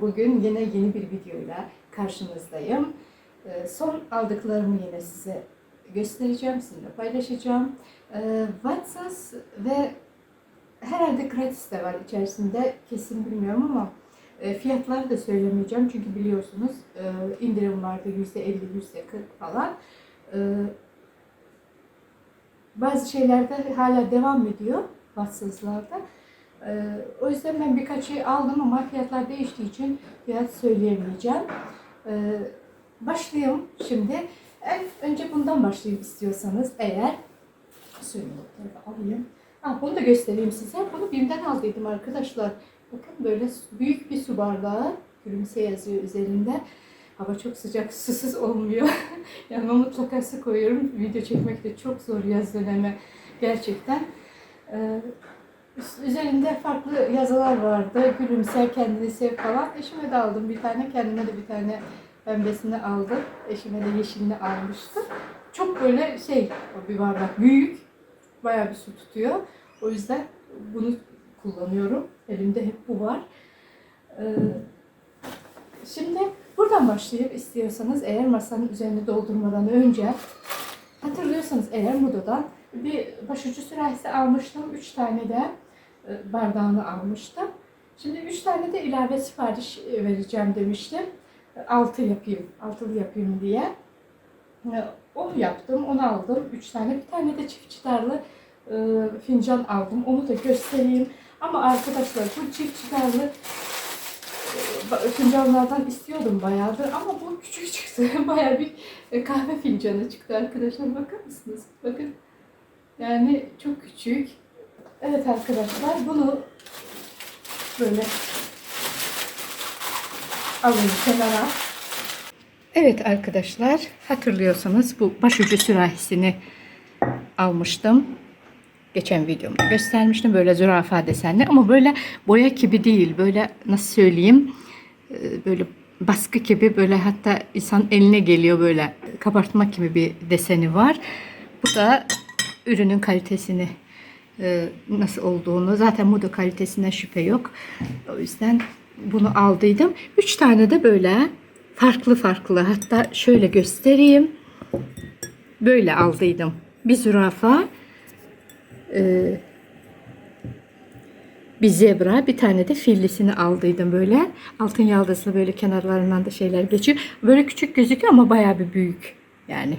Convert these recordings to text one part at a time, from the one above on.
Bugün yine yeni bir videoyla karşınızdayım. Ee, Son aldıklarımı yine size göstereceğim, sizinle paylaşacağım. Ee, Watsons ve herhalde gratis de var içerisinde. Kesin bilmiyorum ama e, fiyatları da söylemeyeceğim. Çünkü biliyorsunuz e, indirim vardı %50, %40 falan. Ee, Bazı şeylerde hala devam ediyor Watsons'larda. Ee, o yüzden ben birkaç şey aldım ama fiyatlar değiştiği için fiyat söyleyemeyeceğim. Ee, başlayalım şimdi. En önce bundan başlayayım istiyorsanız eğer. Notları alayım. Ha, bunu da göstereyim size. Bunu BİM'den aldıydım arkadaşlar. Bakın böyle büyük bir su bardağı. Gülümse yazıyor üzerinde. Hava çok sıcak, susuz olmuyor. Yanıma mutlaka su koyuyorum. Video çekmek de çok zor yaz dönemi gerçekten. Ee, Üzerinde farklı yazılar vardı. Gülümse, kendini sev falan. Eşime de aldım bir tane. Kendime de bir tane pembesini aldım. Eşime de yeşilini almıştım. Çok böyle şey bir bardak. Büyük. Bayağı bir su tutuyor. O yüzden bunu kullanıyorum. Elimde hep bu var. Ee, şimdi buradan başlayıp istiyorsanız eğer masanın üzerine doldurmadan önce hatırlıyorsanız eğer Mudo'dan bir başucu sürahisi almıştım. Üç tane de bardağını almıştım. Şimdi üç tane de ilave sipariş e, vereceğim demiştim. E, Altı yapayım, altılı yapayım diye. E, Onu yaptım, onu aldım. Üç tane. Bir tane de çift çıtarlı e, fincan aldım. Onu da göstereyim. Ama arkadaşlar bu çift çıtarlı e, fincanlardan istiyordum bayağıdır ama bu küçük çıktı. Bayağı bir e, kahve fincanı çıktı arkadaşlar. Bakar mısınız? Bakın. Yani çok küçük. Evet arkadaşlar bunu böyle alayım kenara. Evet arkadaşlar hatırlıyorsanız bu başucu sürahisini almıştım. Geçen videomda göstermiştim böyle zürafa desenli ama böyle boya gibi değil böyle nasıl söyleyeyim e, böyle baskı gibi böyle hatta insan eline geliyor böyle kabartma gibi bir deseni var. Bu da ürünün kalitesini nasıl olduğunu zaten moda kalitesinden şüphe yok. O yüzden bunu aldıydım. Üç tane de böyle farklı farklı hatta şöyle göstereyim. Böyle aldıydım. Bir zürafa e, bir zebra, bir tane de fillisini aldıydım böyle. Altın yaldızlı böyle kenarlarından da şeyler geçiyor. Böyle küçük gözüküyor ama bayağı bir büyük. Yani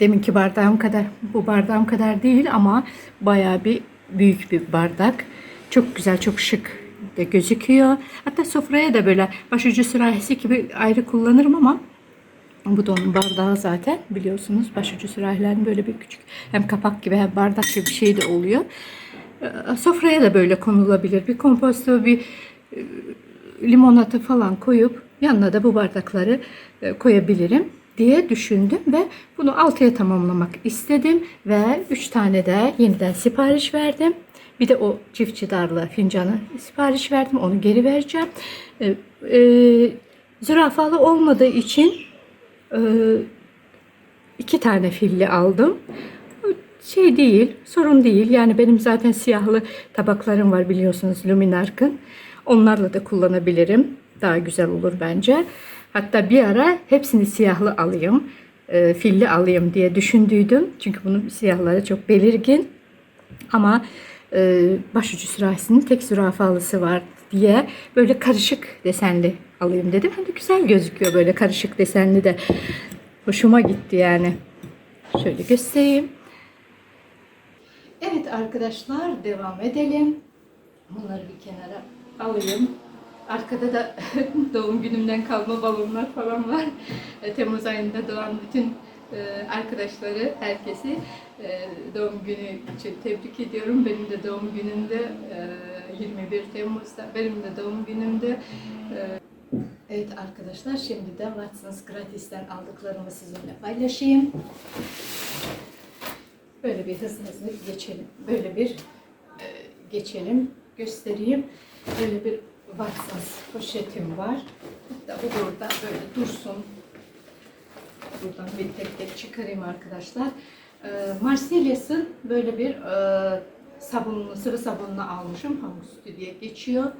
deminki bardağım kadar, bu bardağım kadar değil ama bayağı bir büyük bir bardak. Çok güzel, çok şık de gözüküyor. Hatta sofraya da böyle başucu sürahisi gibi ayrı kullanırım ama bu da onun bardağı zaten biliyorsunuz. Başucu sürahilerin böyle bir küçük hem kapak gibi hem bardak gibi bir şey de oluyor. Ee, Sofraya da böyle konulabilir. Bir komposto, bir e, limonata falan koyup yanına da bu bardakları e, koyabilirim diye düşündüm ve bunu altıya tamamlamak istedim ve üç tane de yeniden sipariş verdim. Bir de o çift çıdarlı fincanı sipariş verdim. Onu geri vereceğim. E, e, zürafalı olmadığı için e, iki tane filli aldım. Şey değil, sorun değil. Yani benim zaten siyahlı tabaklarım var biliyorsunuz Luminark'ın. Onlarla da kullanabilirim. Daha güzel olur bence. Hatta bir ara hepsini siyahlı alayım, e, filli alayım diye düşündüydüm. Çünkü bunun siyahları çok belirgin. Ama e, başucu sürahisinin tek zürafalısı var diye böyle karışık desenli alayım dedim. Hem de güzel gözüküyor böyle karışık desenli de. Hoşuma gitti yani. Şöyle göstereyim. Evet arkadaşlar devam edelim. Bunları bir kenara alayım. Arkada da doğum günümden kalma balonlar falan var. E, Temmuz ayında doğan bütün e, arkadaşları, herkesi e, doğum günü için tebrik ediyorum. Benim de doğum günümde e, 21 Temmuz'da, benim de doğum günümde. Evet arkadaşlar şimdi de Watsons Gratis'ten aldıklarımı sizinle paylaşayım. Böyle bir hızlı hızlı geçelim. Böyle bir geçelim. Göstereyim. Böyle bir Watsons poşetim var. Hatta bu burada böyle dursun. Buradan bir tek tek çıkarayım arkadaşlar. E, Marsilias'ın böyle bir e, sabunlu, sıvı sabununu almışım. Pamuk sütü diye geçiyor.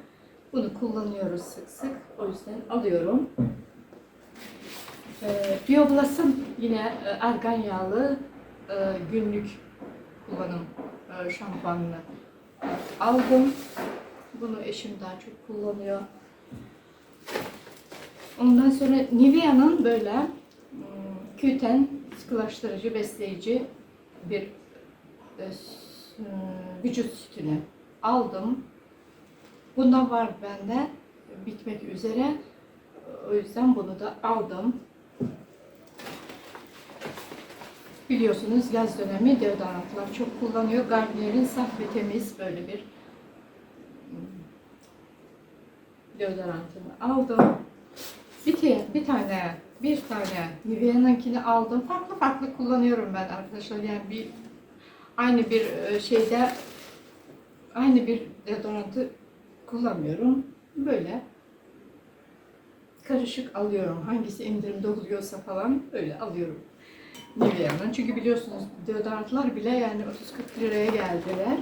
Bunu kullanıyoruz sık sık. O yüzden alıyorum. Ee, Bioblas'ın yine e, argan yağlı e, günlük kullanım e, şampuanını e, aldım. Bunu eşim daha çok kullanıyor. Ondan sonra Nivea'nın böyle hmm, Q10 sıkılaştırıcı, besleyici bir e, hmm, vücut sütünü aldım. Bundan var bende bitmek üzere. O yüzden bunu da aldım. Biliyorsunuz yaz dönemi deodorantlar çok kullanıyor. Garnier'in saf ve temiz böyle bir deodorantını aldım. Bir, bir tane, bir tane Nivea'nınkini aldım. Farklı farklı kullanıyorum ben arkadaşlar. Yani bir aynı bir e, şeyde aynı bir deodorantı kullanmıyorum. Böyle karışık alıyorum. Hangisi indirimde oluyorsa falan öyle alıyorum. Nivea'nın. Çünkü biliyorsunuz deodorantlar bile yani 30-40 liraya geldiler.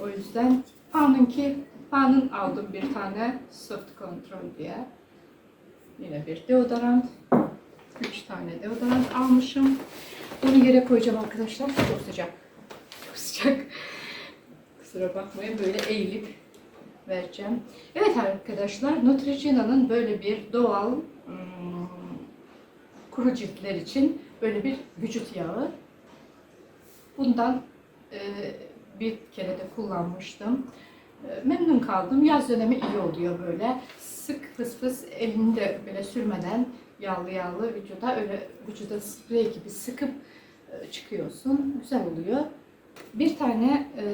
O yüzden Pan'ınki Pan'ın aldım bir tane soft control diye. Yine bir deodorant. 3 tane deodorant almışım. Bunu yere koyacağım arkadaşlar. Çok sıcak. Çok sıcak. Kusura bakmayın böyle eğilip vereceğim. Evet arkadaşlar Neutrogena'nın böyle bir doğal hmm, kuru ciltler için böyle bir vücut yağı. Bundan e, bir kere de kullanmıştım. Memnun kaldım. Yaz dönemi iyi oluyor böyle. Sık fıs fıs elini böyle sürmeden yağlı yağlı vücuda öyle vücuda sprey gibi sıkıp e, çıkıyorsun. Güzel oluyor. Bir tane e,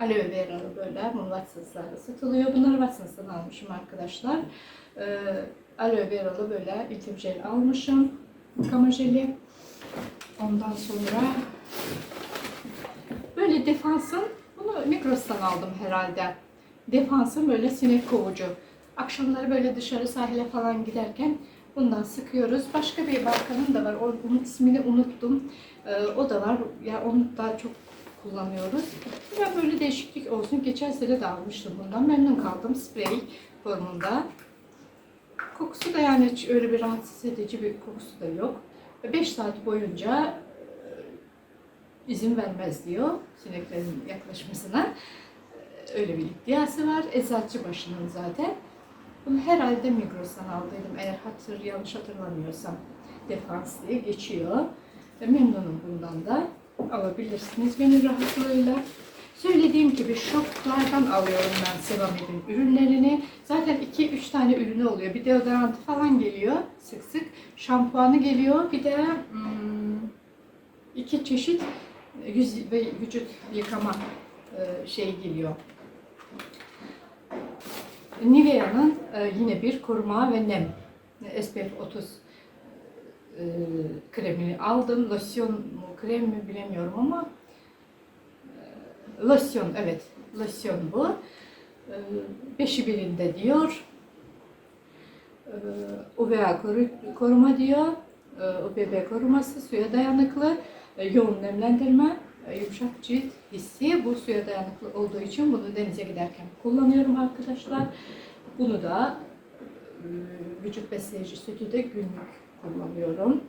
aloe veralı böyle Watsons'larda satılıyor. Bunları Watsons'tan almışım arkadaşlar. E, aloe veralı böyle litim jel almışım. Yıkama jeli. Ondan sonra böyle defansın Migros'tan aldım herhalde. Defansın böyle sinek kovucu. Akşamları böyle dışarı sahile falan giderken bundan sıkıyoruz. Başka bir markanın da var. Onun ismini unuttum. Ee, o da var. Ya onu daha çok kullanıyoruz. Ben böyle değişiklik olsun. Geçen sene de almıştım bundan. Memnun kaldım. Sprey formunda. Kokusu da yani hiç öyle bir rahatsız edici bir kokusu da yok. 5 saat boyunca izin vermez diyor sineklerin yaklaşmasına. E, Öyle bir iddiası var. Eczacı başının zaten. Bunu herhalde Migros'tan aldıydım eğer hatır yanlış hatırlamıyorsam. Defans diye geçiyor. Ve memnunum bundan da. Alabilirsiniz gönül rahatlığıyla. Söylediğim gibi shoplardan alıyorum ben Sevamed'in ürünlerini. Zaten 2-3 tane ürünü oluyor. Bir deodorantı falan geliyor sık sık. Şampuanı geliyor. Bir de hmm, iki çeşit yüz ve vücut yıkama e, şey geliyor. Nivea'nın e, yine bir koruma ve nem SPF 30 e, kremini aldım. Losyon mu krem mi bilemiyorum ama e, losyon evet losyon bu. E, beşi birinde diyor. E, UVA koru- koruma diyor. E, UVB koruması suya dayanıklı. E, yoğun nemlendirme, e, yumuşak cilt hissi. Bu suya dayanıklı olduğu için bunu denize giderken kullanıyorum arkadaşlar. Bunu da e, vücut besleyici sütü de günlük kullanıyorum.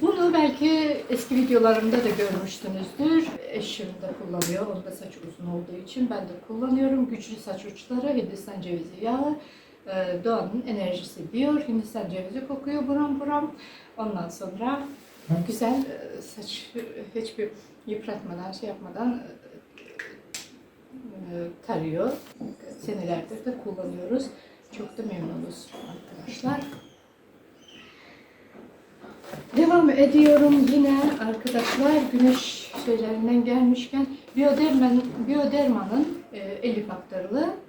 Bunu belki eski videolarımda da görmüşsünüzdür. Eşim de kullanıyor. Onun da saç uzun olduğu için ben de kullanıyorum. Güçlü saç uçları, Hindistan cevizi yağı, e, doğanın enerjisi diyor. Hindistan cevizi kokuyor buram buram. Ondan sonra güzel e, saç hiçbir yıpratmadan, şey yapmadan e, tarıyor. Senelerdir de kullanıyoruz. Çok da memnunuz arkadaşlar. Devam ediyorum yine arkadaşlar güneş şeylerinden gelmişken Bioderman, Bioderma'nın e, 50 faktörlü e,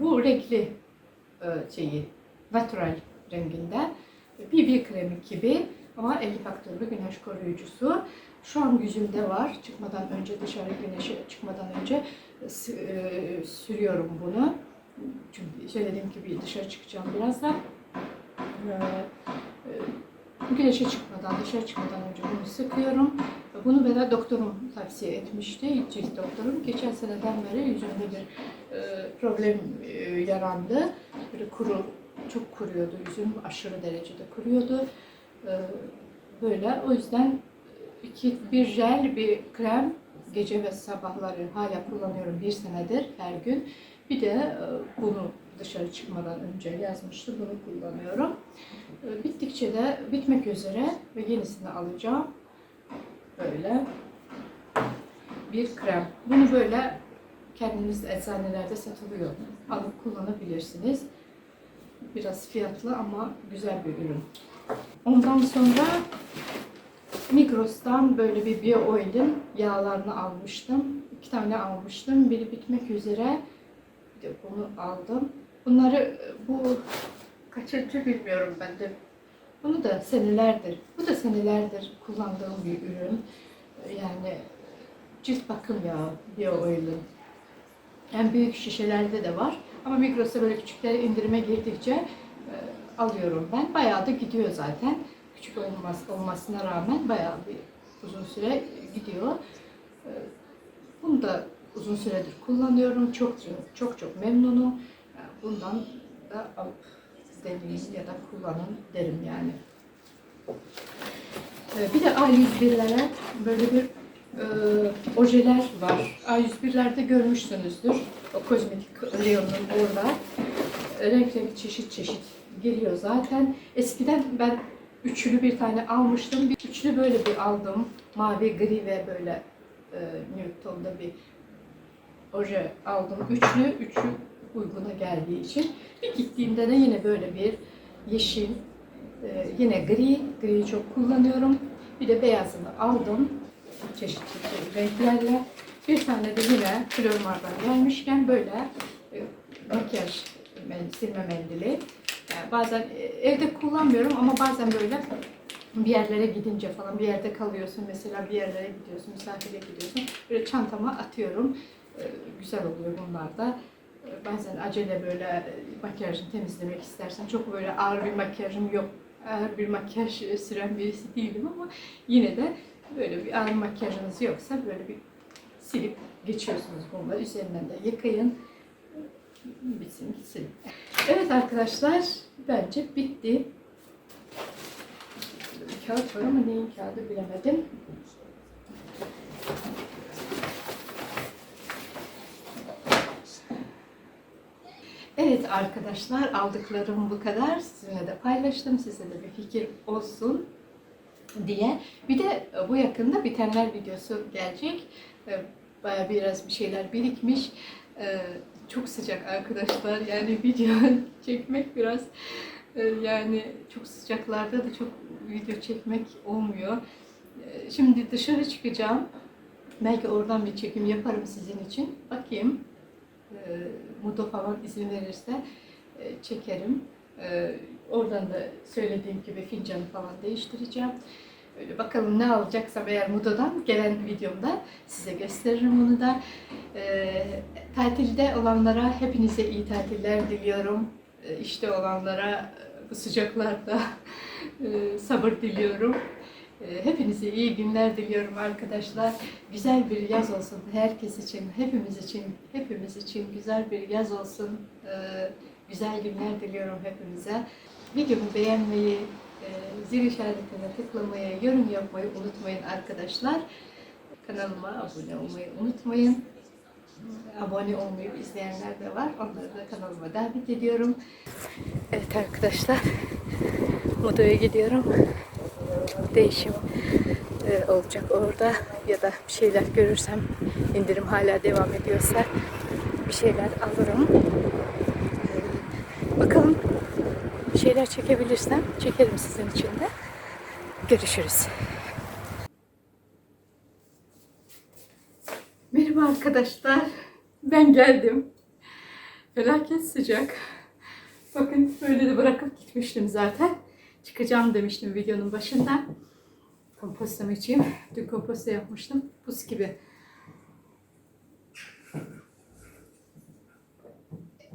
bu renkli e, şeyi natural renginde BB kremi gibi ama 50 faktörlü güneş koruyucusu. Şu an yüzümde var. Çıkmadan önce dışarı güneşe çıkmadan önce e, e, sürüyorum bunu. Çünkü söylediğim gibi dışarı çıkacağım birazdan. Güneşe çıkmadan, dışarı çıkmadan önce bunu sıkıyorum. Bunu bana doktorum tavsiye etmişti, cilt doktorum. Geçen seneden beri yüzümde bir problem e, yarandı. Böyle kuru, çok kuruyordu yüzüm, aşırı derecede kuruyordu. E, böyle, o yüzden iki, bir jel, bir krem gece ve sabahları hala kullanıyorum bir senedir her gün. Bir de e, bunu dışarı çıkmadan önce yazmıştı, bunu kullanıyorum. E, Bittikçe de bitmek üzere ve yenisini alacağım. Böyle bir krem. Bunu böyle kendiniz eczanelerde satılıyor. Alıp kullanabilirsiniz. Biraz fiyatlı ama güzel bir ürün. Ondan sonra Migros'tan böyle bir bio oil'in yağlarını almıştım. İki tane almıştım. Biri bitmek üzere. Bir de bunu aldım. Bunları bu kaçıncı bilmiyorum ben de. Bunu da senelerdir, bu da senelerdir kullandığım bir ürün. Yani cilt bakım yağı bio oil'in. En büyük şişelerde de var. Ama Migros'ta böyle küçükleri indirime girdikçe e, alıyorum ben. Bayağı da gidiyor zaten. Küçük olmaz, olmasına rağmen bayağı bir uzun süre gidiyor. E, Bunu da uzun süredir kullanıyorum. Çok çok çok memnunum. Yani Bundan da alıp deneyin ya da kullanın derim yani. E, Bir de A101'lere böyle bir e, ojeler var. A101'lerde görmüşsünüzdür. O kozmetik reyonunun orada. E, Renk renk çeşit çeşit geliyor zaten. Eskiden ben üçlü bir tane almıştım. Bir üçlü böyle bir aldım. Mavi, gri ve böyle e, nude tonda bir oje aldım. Üçlü, üçü uyguna geldiği için. Bir gittiğimde de yine böyle bir yeşil, e, yine gri, griyi çok kullanıyorum. Bir de beyazını aldım. Çeşitli çeşitli renklerle. Bir tane de yine Flormar'dan gelmişken böyle e, makyaj silme mendili. Yani bazen e, evde kullanmıyorum ama bazen böyle bir yerlere gidince falan bir yerde kalıyorsun mesela bir yerlere gidiyorsun misafire gidiyorsun böyle çantama atıyorum Ee, güzel oluyor bunlar da bazen acele böyle e, makyajını temizlemek istersen çok böyle ağır bir makyajım yok ağır bir makyaj e, süren birisi değilim ama yine de böyle bir ağır makyajınız yoksa böyle bir silip geçiyorsunuz bunları üzerinden de yıkayın bitsin gitsin. Evet arkadaşlar bence bitti. Kağıt var ama neyin kağıdı bilemedim. Evet arkadaşlar aldıklarım bu kadar. Sizinle de paylaştım. Size de bir fikir olsun diye. Bir de e, bu yakında bitenler videosu gelecek. E, Baya biraz bir şeyler birikmiş. E, Çok sıcak arkadaşlar. Yani video çekmek biraz yani çok sıcaklarda da çok video çekmek olmuyor. Şimdi dışarı çıkacağım. Belki oradan bir çekim yaparım sizin için. Bakayım. Mudo falan izin verirse çekerim. Oradan da söylediğim gibi fincanı falan değiştireceğim. Öyle bakalım ne alacaksam eğer Mudo'dan gelen videomda size gösteririm bunu da. E, tatilde olanlara hepinize iyi tatiller diliyorum. E, işte olanlara e, bu sıcaklarda e, sabır diliyorum. E, Hepinize iyi günler diliyorum arkadaşlar. Güzel bir yaz olsun herkes için, hepimiz için, hepimiz için güzel bir yaz olsun. E, Güzel günler diliyorum hepimize. Videomu beğenmeyi, e, zil işaretine tıklamayı, yorum yapmayı unutmayın arkadaşlar. Kanalıma abone olmayı unutmayın. Abone olmayı izleyenler de var. Onları da kanalıma davet ediyorum. Evet arkadaşlar, Modo'ya gidiyorum. Değişim e, olacak orada ya da bir şeyler görürsem indirim hala devam ediyorsa bir şeyler alırım. Bakalım şeyler çekebilirsem çekerim sizin için de. Görüşürüz. Merhaba arkadaşlar. Ben geldim. Felaket sıcak. Bakın böyle de bırakıp gitmiştim zaten. Çıkacağım demiştim videonun başında. Kompostom içeyim. Dün komposto yapmıştım. Buz gibi.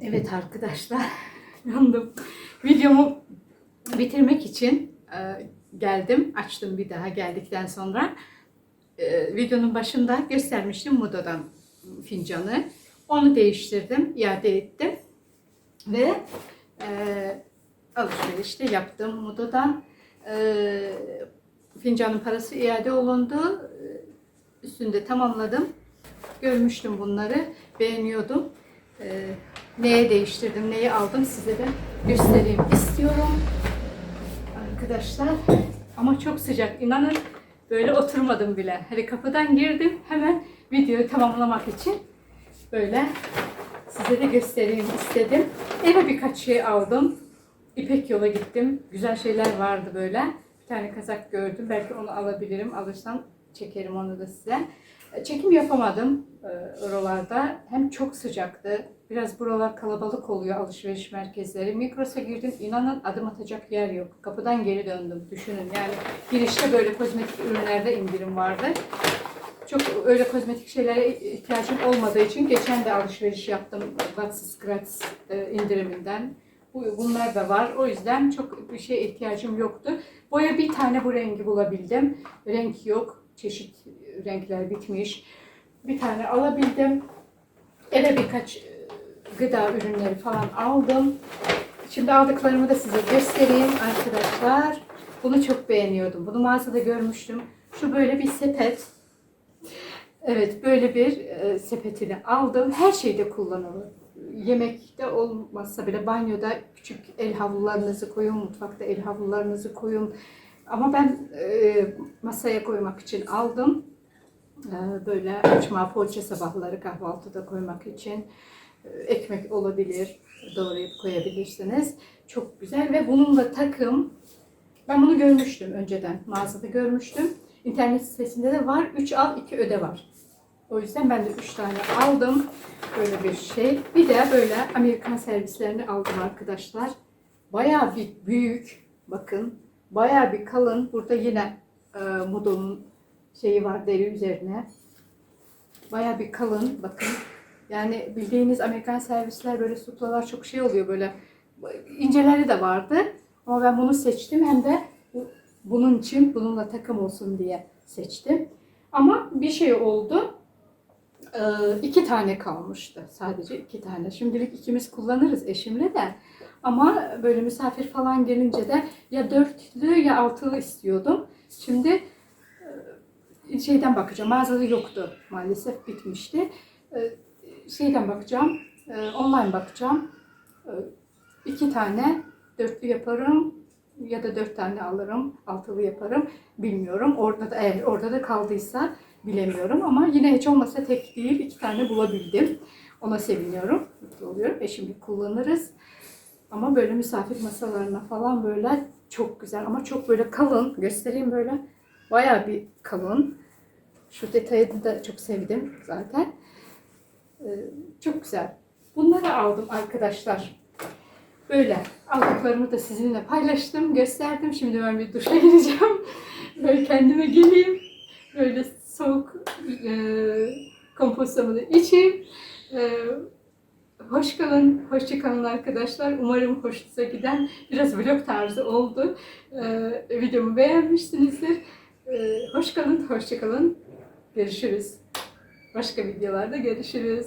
Evet arkadaşlar. Yandım. Videomu bitirmek için e, geldim. Açtım bir daha geldikten sonra. Ee, videonun başında göstermiştim Moda'dan fincanı. Onu değiştirdim, iade ettim. Ve e, alışverişte yaptım Moda'dan. E, fincanın parası iade olundu. E, Üstünde tamamladım. Görmüştüm bunları. Beğeniyordum. E, neye değiştirdim, neyi aldım size de göstereyim istiyorum. Arkadaşlar ama çok sıcak inanın böyle oturmadım bile. Hani kapıdan girdim hemen videoyu tamamlamak için böyle size de göstereyim istedim. Eve birkaç şey aldım. İpek yola gittim. Güzel şeyler vardı böyle. Bir tane kazak gördüm. Belki onu alabilirim. Alırsam çekerim onu da size. Çekim yapamadım e, oralarda. Hem çok sıcaktı. Biraz buralar kalabalık oluyor alışveriş merkezleri. Migros'a girdim. inanın adım atacak yer yok. Kapıdan geri döndüm. Düşünün yani girişte böyle kozmetik ürünlerde indirim vardı. Çok öyle kozmetik şeylere ihtiyacım olmadığı için geçen de alışveriş yaptım Watsons Gratis e, indiriminden. Bu- Bunlar da var. O yüzden çok bir şeye ihtiyacım yoktu. Boya bir tane bu rengi bulabildim. Renk yok. Çeşit renkler bitmiş. Bir tane alabildim. Eve birkaç gıda ürünleri falan aldım. Şimdi aldıklarımı da size göstereyim arkadaşlar. Bunu çok beğeniyordum. Bunu mağazada görmüştüm. Şu böyle bir sepet. Evet böyle bir e, sepetini aldım. Her şeyde kullanılır. Yemekte olmazsa bile banyoda küçük el havlularınızı koyun, mutfakta el havlularınızı koyun. Ama ben e, masaya koymak için aldım. E, böyle açma poğaça sabahları kahvaltıda koymak için. Ekmek olabilir, doğrayıp koyabilirsiniz. Çok güzel ve bununla takım. Ben bunu görmüştüm önceden, mağazada görmüştüm. İnternet sitesinde de var. 3 al 2 öde var. O yüzden ben de 3 tane aldım. Böyle bir şey. Bir de böyle Amerikan servislerini aldım arkadaşlar. Bayağı bir büyük. Bakın. Bayağı bir kalın. Burada yine e, Mudo'nun şeyi var deri üzerine. Bayağı bir kalın. Bakın. Yani bildiğiniz Amerikan servisler böyle suplalar çok şey oluyor böyle. inceleri de vardı. Ama ben bunu seçtim. Hem de bu- bunun için bununla takım olsun diye seçtim. Ama bir şey oldu. Ee, iki tane kalmıştı. Sadece iki tane. Şimdilik ikimiz kullanırız eşimle de. Ama böyle misafir falan gelince de ya dörtlü ya altılı istiyordum. Şimdi e, şeyden bakacağım. Mağazada yoktu maalesef bitmişti. Ee, Şeyden bakacağım. e, Online bakacağım. Ee, İki tane dörtlü yaparım ya da dört tane alırım. Altılı yaparım. Bilmiyorum. Orada da eğer orada da kaldıysa bilemiyorum ama yine hiç olmasa tek değil iki tane bulabildim. Ona seviniyorum. Mutlu oluyorum. E şimdi kullanırız. Ama böyle misafir masalarına falan böyle çok güzel ama çok böyle kalın. Göstereyim böyle. Bayağı bir kalın. Şu detayını da çok sevdim zaten. Ee, çok güzel. Bunları aldım arkadaşlar. Böyle aldıklarımı da sizinle paylaştım, gösterdim. Şimdi ben bir duşa gireceğim. Böyle kendime geleyim. Böyle soğuk e, kompostomu da içeyim. E, hoş kalın, hoşça kalın arkadaşlar. Umarım hoşunuza giden biraz vlog tarzı oldu. E, videomu beğenmişsinizdir. E, hoş kalın, hoşça kalın. Görüşürüz. Başka videolarda görüşürüz.